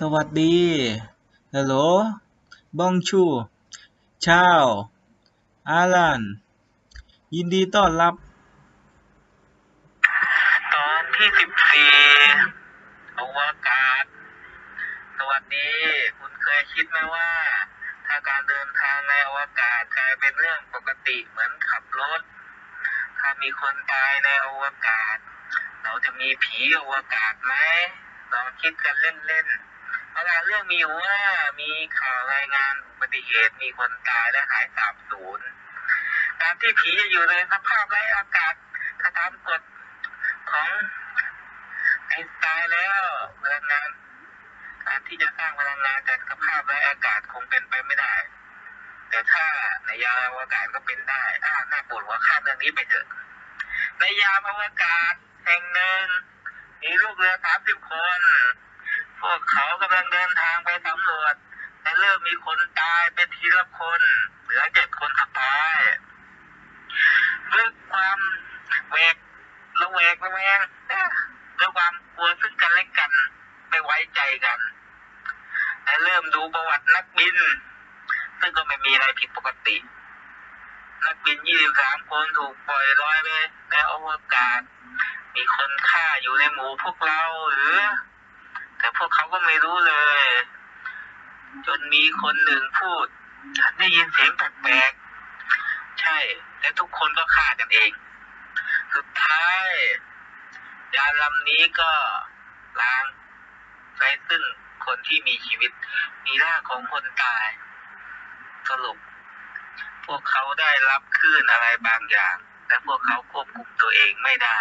สวัสดีฮัลโหลบองชูชาวอาลัน ยินดีต้อนรับ ตอนที่สิบสี่อวกาศ สวัสดี คุณเคยคิดไหมว่า ถ้าการเดินทางในอวกาศกลายเป็นเรื่องปกติเหมือนขับรถ ถ้ามีคนตายในอวกาศ เราจะมีผีอวกาศไหมลองคิดกันเล่นๆ เวลาเรื่องมีอยู่ว่ามีข่าวรายงานอุบัติเหตุมีคนตายและหายสาบสูญการที่ผีจะอยู่ในสภาพไร้อากาศถ้าตามกฎของไอน์ตน์แล้วพลังงานการที่จะสร้างพลังงานจากสภาพไร้อากาศคงเป็นไปไม่ได้ แต่ถ้าในยาอวกาศก็เป็นได้อ่าน่าปวดหัวข้ามเรื่องนี้ไปเถอะในยาอวกาศแห่งหนึ่งมีลูกเรือสามสิบคน พวกเขากำลังเดินทางไปสำรวจและเริ่มมีคนตายเป็นทีละคนเหลือเจ็ดคนสุดท้ายด้วยความแหวกระแวกระแวงเอ๊ะด้วยความกลัวซึ่งกันและกันไม่ไว้ใจกันและเริ่มดูประวัตินักบิน ซึ่งก็ไม่มีอะไรผิดปกติ นักบิน23คนถูกปล่อยลอยไปในอวกาศ มีคนฆ่าอยู่ในหมู่พวกเราหรือ พวกเขาก็ไม่รู้เลย จนมีคนหนึ่งพูด ได้ยินเสียงแปลกๆ ใช่ และทุกคนก็ฆ่ากันเอง สุดท้ายยานลำนี้ก็ล้างไร้ซึ่งคนที่มีชีวิต มีร่างของคนตาย สรุป พวกเขาได้รับคลื่นอะไรบางอย่าง และพวกเขาควบคุมตัวเองไม่ได้